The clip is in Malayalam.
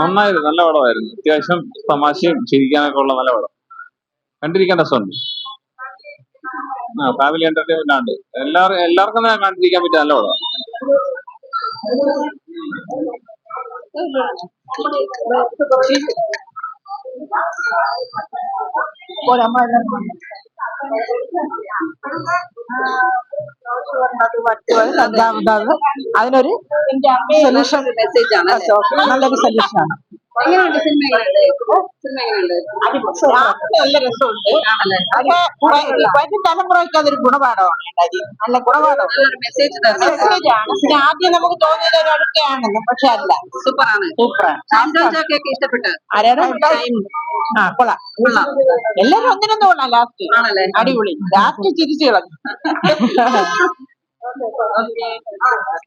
നന്നായിരുന്നു നല്ല പടമായിരുന്നു. അത്യാവശ്യം തമാശയും ചിരിക്കാനൊക്കെ ഉള്ള നല്ല പടം. കണ്ടിരിക്കാൻ രസമുണ്ട്. ആ ഫാമിലി എന്റർടൈൻമെന്റ് ആണ്. എല്ലാവരും എല്ലാവർക്കും തന്നെ കണ്ടിരിക്കാൻ പറ്റിയ നല്ല പടം അതിനൊരു സൊല്യൂഷൻ മെസ്സേജ് ആണ്. നല്ലൊരു സൊല്യൂഷൻ ആണ്. എങ്ങനെയുണ്ട് സിനിമ എങ്ങനെയുണ്ട് നല്ല രസമുണ്ട്. വരും തലമുറയ്ക്ക് അതൊരു ഗുണപാഠമാണ് നല്ല ഗുണപാഠം. മെസ്സേജ് മെസ്സേജ് ആണ്. ആദ്യം നമുക്ക് തോന്നിയത് ഒരു അടുക്കയാണെന്ന് പക്ഷെ അല്ല. സൂപ്പറാണ്. ചാക്കയൊക്കെ ഇഷ്ടപ്പെട്ട്. ആരാണ്? ആ കൊള്ളാം. കൊള്ളാം. എല്ലാരും ഒന്നിനൊന്നും കൊള്ളാം ലാസ്റ്റ്. അടിപൊളി. ലാസ്റ്റ് ചിരിച്ചു കളഞ്ഞു. Mau ke